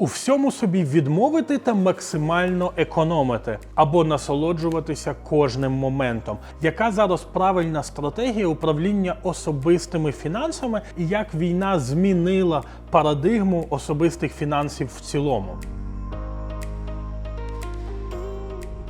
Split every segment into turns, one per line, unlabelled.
У всьому собі відмовити та максимально економити або насолоджуватися кожним моментом. Яка зараз правильна стратегія управління особистими фінансами і як війна змінила парадигму особистих фінансів в цілому?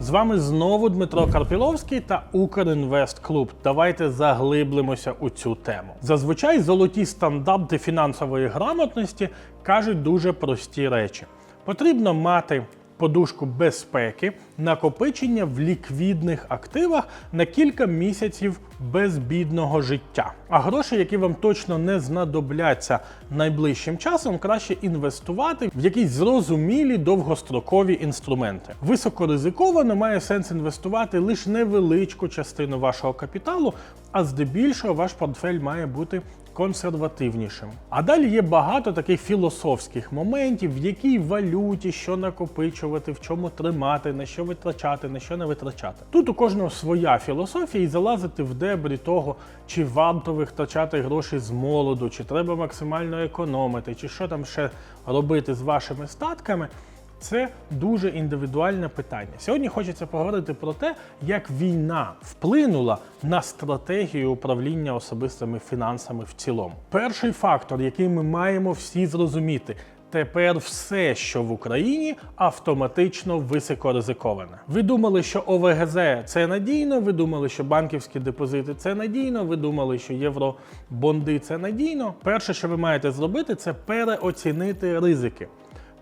З вами знову Дмитро Карпіловський та Укрінвест Клуб. Давайте заглиблимося у цю тему. Зазвичай золоті стандарти фінансової грамотності кажуть дуже прості речі. Потрібно мати подушку безпеки, накопичення в ліквідних активах на кілька місяців безбідного життя. А гроші, які вам точно не знадобляться найближчим часом, краще інвестувати в якісь зрозумілі довгострокові інструменти. Високоризиковано має сенс інвестувати лише невеличку частину вашого капіталу, а здебільшого ваш портфель має бути консервативнішим. А далі є багато таких філософських моментів, в якій валюті, що накопичувати, в чому тримати, на що витрачати, на що не витрачати. Тут у кожного своя філософія, і залазити в дебрі того, чи варто витрачати гроші з молоду, чи треба максимально економити, чи що там ще робити з вашими статками. Це дуже індивідуальне питання. Сьогодні хочеться поговорити про те, як війна вплинула на стратегію управління особистими фінансами в цілому. Перший фактор, який ми маємо всі зрозуміти. Тепер все, що в Україні, автоматично високоризиковане. Ви думали, що ОВГЗ це надійно. Ви думали, що банківські депозити це надійно. Ви думали, що євробонди це надійно. Перше, що ви маєте зробити, це переоцінити ризики.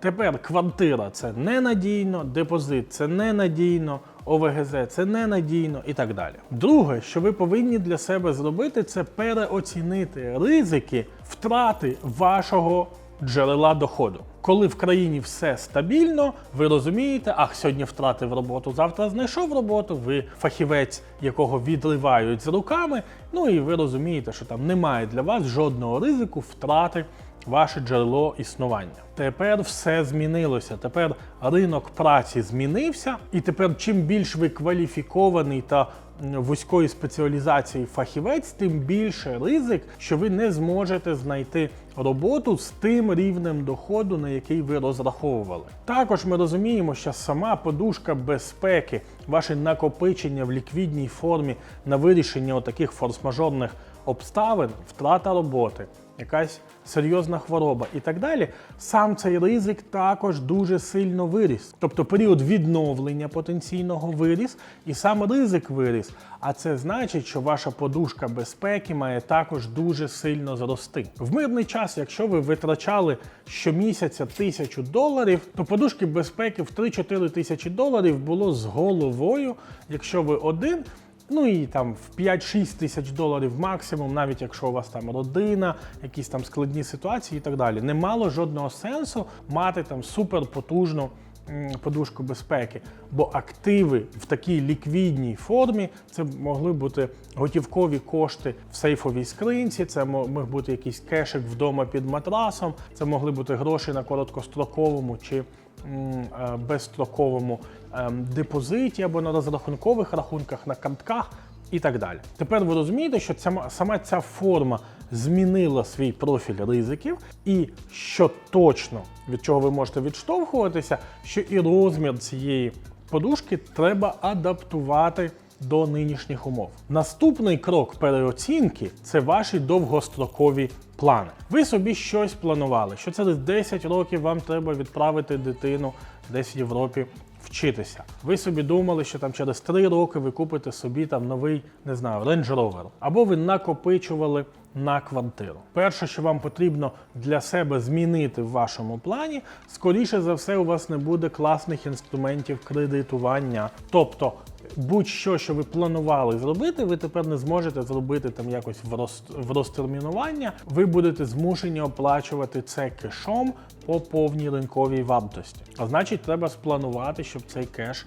Тепер квартира це ненадійно, депозит це ненадійно, ОВГЗ це ненадійно і так далі. Друге, що ви повинні для себе зробити, це переоцінити ризики втрати вашого джерела доходу. Коли в країні все стабільно, ви розумієте, ах, сьогодні втратив роботу, завтра знайшов роботу, ви фахівець, якого відривають з руками. Ну і ви розумієте, що там немає для вас жодного ризику втрати ваше джерело існування. Тепер все змінилося. Тепер ринок праці змінився, і тепер, чим більш ви кваліфікований та вузької спеціалізації фахівець, тим більше ризик, що ви не зможете знайти роботу з тим рівнем доходу, на який ви розраховували. Також ми розуміємо, що сама подушка безпеки, ваше накопичення в ліквідній формі на вирішення таких форс-мажорних обставин, втрата роботи, якась серйозна хвороба і так далі, сам цей ризик також дуже сильно виріс. Тобто період відновлення потенційного виріс, і сам ризик виріс. А це значить, що ваша подушка безпеки має також дуже сильно зрости. В мирний час, якщо ви витрачали щомісяця тисячу доларів, то подушки безпеки в 3-4 тисячі доларів було з головою, якщо ви один. Ну і там в 5-6 тисяч доларів максимум, навіть якщо у вас там родина, якісь там складні ситуації і так далі. Не мало жодного сенсу мати там суперпотужну подушку безпеки. Бо активи в такій ліквідній формі це могли бути готівкові кошти в сейфовій скринці, це мо- міг бути якийсь кешик вдома під матрасом, це могли бути гроші на короткостроковому чи безстроковому ем, депозиті або на розрахункових рахунках, на картках і так далі. Тепер ви розумієте, що ця, сама ця форма змінила свій профіль ризиків, і що точно від чого ви можете відштовхуватися, що і розмір цієї подушки треба адаптувати до нинішніх умов. Наступний крок переоцінки це ваші довгострокові плани. Ви собі щось планували, що через 10 років вам треба відправити дитину десь в Європі вчитися. Ви собі думали, що там через 3 роки ви купите собі там новий, не знаю, Range Rover. Або ви накопичували на квартиру. Перше, що вам потрібно для себе змінити в вашому плані, скоріше за все, у вас не буде класних інструментів кредитування. Тобто будь-що, що ви планували зробити, ви тепер не зможете зробити там якось в, роз, в розтермінування. Ви будете змушені оплачувати це кешом по повній ринковій вартості. А значить, треба спланувати, щоб цей кеш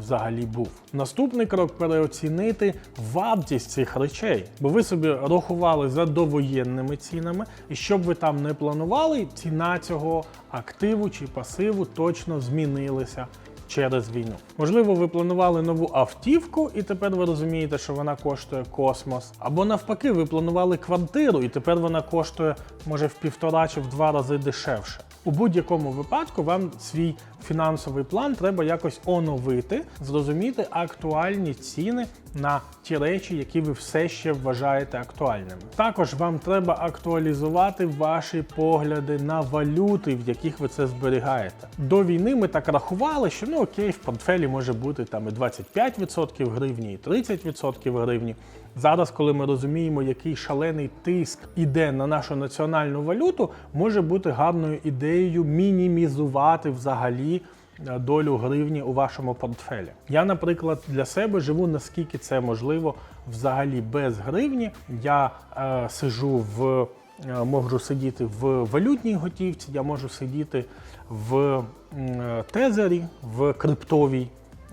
взагалі був. Наступний крок переоцінити вартість цих речей, бо ви собі рахували за довоєнними цінами, і щоб ви там не планували, ціна цього активу чи пасиву точно змінилася через війну. Можливо, ви планували нову автівку, і тепер ви розумієте, що вона коштує космос. Або навпаки, ви планували квартиру, і тепер вона коштує може в півтора чи в два рази дешевше. У будь-якому випадку вам свій фінансовий план треба якось оновити, зрозуміти актуальні ціни на ті речі, які ви все ще вважаєте актуальними. Також вам треба актуалізувати ваші погляди на валюти, в яких ви це зберігаєте. До війни ми так рахували, що ну окей, в портфелі може бути там і 25% гривні, і 30% гривні. Зараз, коли ми розуміємо, який шалений тиск іде на нашу національну валюту, може бути гарною ідеєю мінімізувати взагалі долю гривні у вашому портфелі. Я, наприклад, для себе живу наскільки це можливо взагалі без гривні. Я е, сижу в. е, Можу сидіти в валютній готівці, я можу сидіти в е, тезері, в криптовій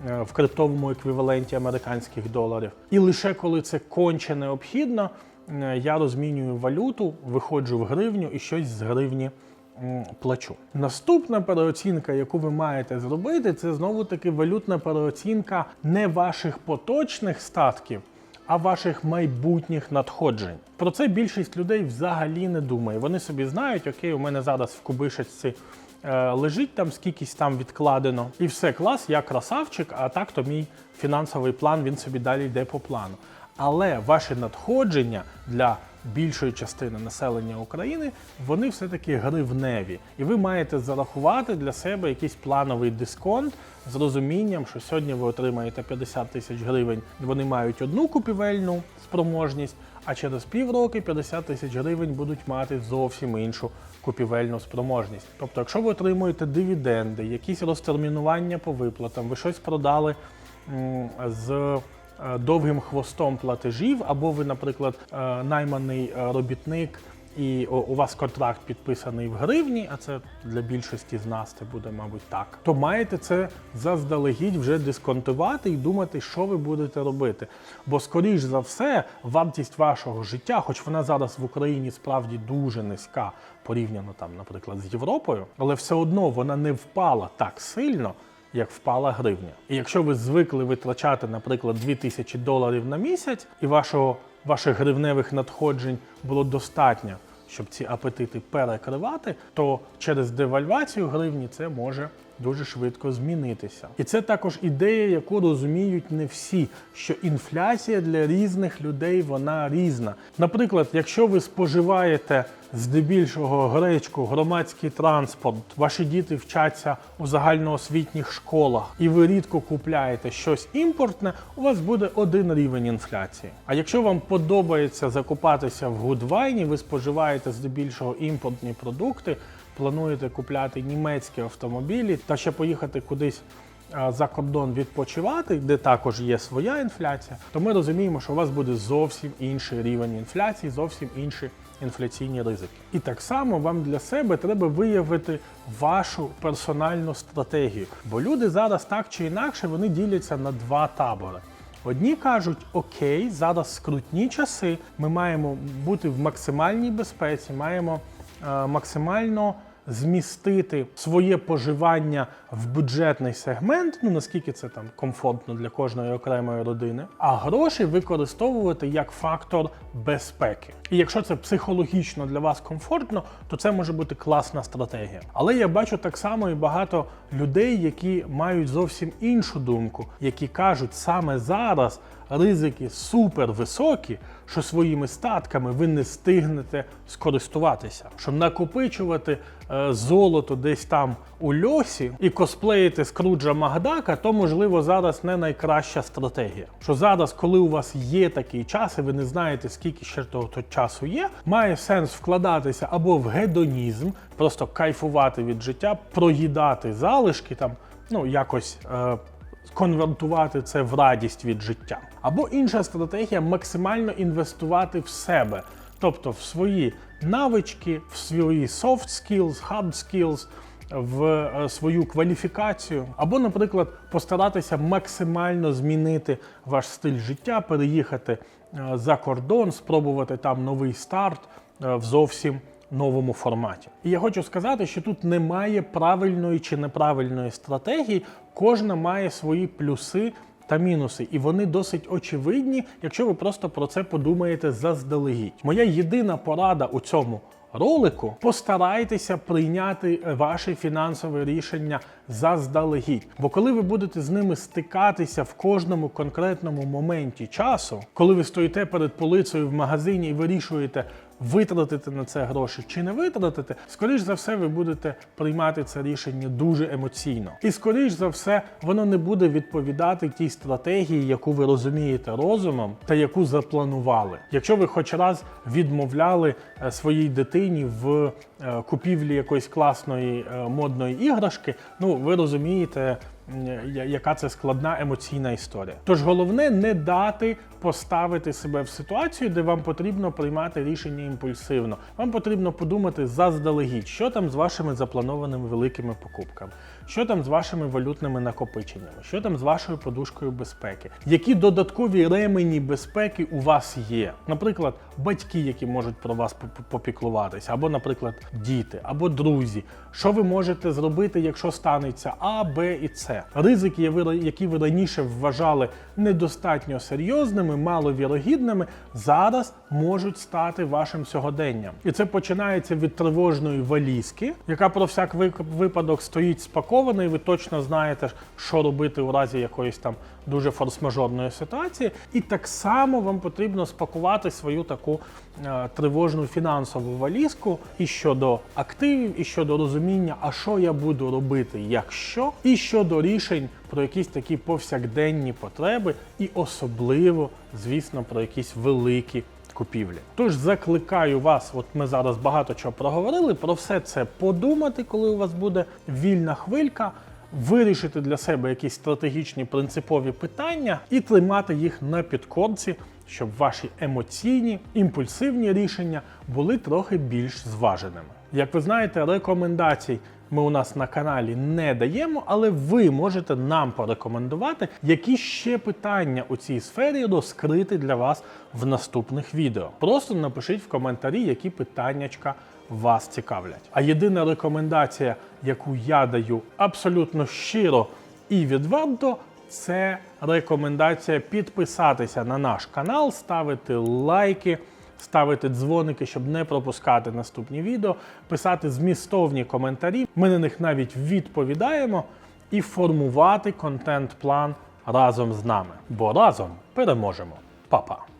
е, в криптовому еквіваленті американських доларів. І лише коли це конче необхідно, е, я розмінюю валюту, виходжу в гривню і щось з гривні плачу. Наступна переоцінка, яку ви маєте зробити, це знову таки валютна переоцінка не ваших поточних статків. А ваших майбутніх надходжень. Про це більшість людей взагалі не думає. Вони собі знають, окей, у мене зараз в кубишечці е, лежить там скількись там відкладено, і все клас, я красавчик, а так то мій фінансовий план він собі далі йде по плану. Але ваші надходження для більшої частини населення України вони все-таки гривневі, і ви маєте зарахувати для себе якийсь плановий дисконт з розумінням, що сьогодні ви отримаєте 50 тисяч гривень, вони мають одну купівельну спроможність, а через півроки 50 тисяч гривень будуть мати зовсім іншу купівельну спроможність. Тобто, якщо ви отримуєте дивіденди, якісь розтермінування по виплатам, ви щось продали з довгим хвостом платежів, або ви, наприклад, е, найманий е, робітник. І у вас контракт підписаний в гривні, а це для більшості з нас це буде, мабуть, так. То маєте це заздалегідь вже дисконтувати і думати, що ви будете робити. Бо, скоріш за все, вартість вашого життя, хоч вона зараз в Україні справді дуже низька, порівняно там, наприклад, з Європою, але все одно вона не впала так сильно як впала гривня. І якщо ви звикли витрачати, наприклад, 2000 доларів на місяць, і вашого, ваших гривневих надходжень було достатньо, щоб ці апетити перекривати, то через девальвацію гривні це може дуже швидко змінитися. І це також ідея, яку розуміють не всі, що інфляція для різних людей вона різна. Наприклад, якщо ви споживаєте здебільшого гречку, громадський транспорт, ваші діти вчаться у загальноосвітніх школах, і ви рідко купляєте щось імпортне, у вас буде один рівень інфляції. А якщо вам подобається закупатися в Гудвайні, ви споживаєте здебільшого імпортні продукти, плануєте купляти німецькі автомобілі та ще поїхати кудись за кордон відпочивати, де також є своя інфляція, то ми розуміємо, що у вас буде зовсім інший рівень інфляції, зовсім інші інфляційні ризики. І так само вам для себе треба виявити вашу персональну стратегію. Бо люди зараз так чи інакше вони діляться на два табори. Одні кажуть, окей, зараз скрутні часи, ми маємо бути в максимальній безпеці, маємо максимально змістити своє поживання в бюджетний сегмент, ну наскільки це там комфортно для кожної окремої родини, а гроші використовувати як фактор безпеки. І якщо це психологічно для вас комфортно, то це може бути класна стратегія. Але я бачу так само і багато людей, які мають зовсім іншу думку, які кажуть саме зараз ризики супер високі, що своїми статками ви не встигнете скористуватися. Щоб накопичувати е, золото десь там у льосі і косплеїти Скруджа Макдака, то можливо зараз не найкраща стратегія. Що зараз, коли у вас є такий час, і ви не знаєте, скільки ще того часу є, має сенс вкладатися або в гедонізм, просто кайфувати від життя, проїдати залишки там, ну якось. Е, конвертувати це в радість від життя. Або інша стратегія максимально інвестувати в себе, тобто в свої навички, в свої soft skills, hard skills, в е, свою кваліфікацію, або, наприклад, постаратися максимально змінити ваш стиль життя, переїхати е, за кордон, спробувати там новий старт е, в зовсім новому форматі. І я хочу сказати, що тут немає правильної чи неправильної стратегії, кожна має свої плюси та мінуси, і вони досить очевидні, якщо ви просто про це подумаєте заздалегідь. Моя єдина порада у цьому ролику, постарайтеся прийняти ваше фінансове рішення заздалегідь. Бо коли ви будете з ними стикатися в кожному конкретному моменті часу, коли ви стоїте перед полицею в магазині і вирішуєте, витратити на це гроші чи не витратити, скоріш за все, ви будете приймати це рішення дуже емоційно. І скоріш за все, воно не буде відповідати тій стратегії, яку ви розумієте розумом та яку запланували. Якщо ви хоч раз відмовляли е, своїй дитині в е, купівлі якоїсь класної е, модної іграшки, ну ви розумієте. Я- Яка це складна емоційна історія? Тож головне не дати поставити себе в ситуацію, де вам потрібно приймати рішення імпульсивно. Вам потрібно подумати заздалегідь, що там з вашими запланованими великими покупками, що там з вашими валютними накопиченнями, що там з вашою подушкою безпеки, які додаткові ремені безпеки у вас є. Наприклад, батьки, які можуть про вас попіклуватися, або, наприклад, діти, або друзі. Що ви можете зробити, якщо станеться А, Б і С? Ризики, які ви раніше вважали недостатньо серйозними, маловірогідними, зараз можуть стати вашим сьогоденням. І це починається від тривожної валізки, яка про всяк випадок стоїть спакована, і ви точно знаєте, що робити у разі якоїсь там дуже форс-мажорної ситуації. І так само вам потрібно спакувати свою таку е, тривожну фінансову валізку і щодо активів, і щодо розуміння, а що я буду робити, якщо, і щодо рішень про якісь такі повсякденні потреби, і особливо, звісно, про якісь великі. Купівлі. Тож закликаю вас, от ми зараз багато чого проговорили, про все це подумати, коли у вас буде вільна хвилька, вирішити для себе якісь стратегічні принципові питання і тримати їх на підкорці, щоб ваші емоційні, імпульсивні рішення були трохи більш зваженими. Як ви знаєте, рекомендацій ми у нас на каналі не даємо, але ви можете нам порекомендувати, які ще питання у цій сфері розкрити для вас в наступних відео. Просто напишіть в коментарі, які питаннячка вас цікавлять. А єдина рекомендація, яку я даю абсолютно щиро і відверто, це рекомендація підписатися на наш канал, ставити лайки ставити дзвоники, щоб не пропускати наступні відео, писати змістовні коментарі. Ми на них навіть відповідаємо і формувати контент-план разом з нами. Бо разом переможемо. Па-па!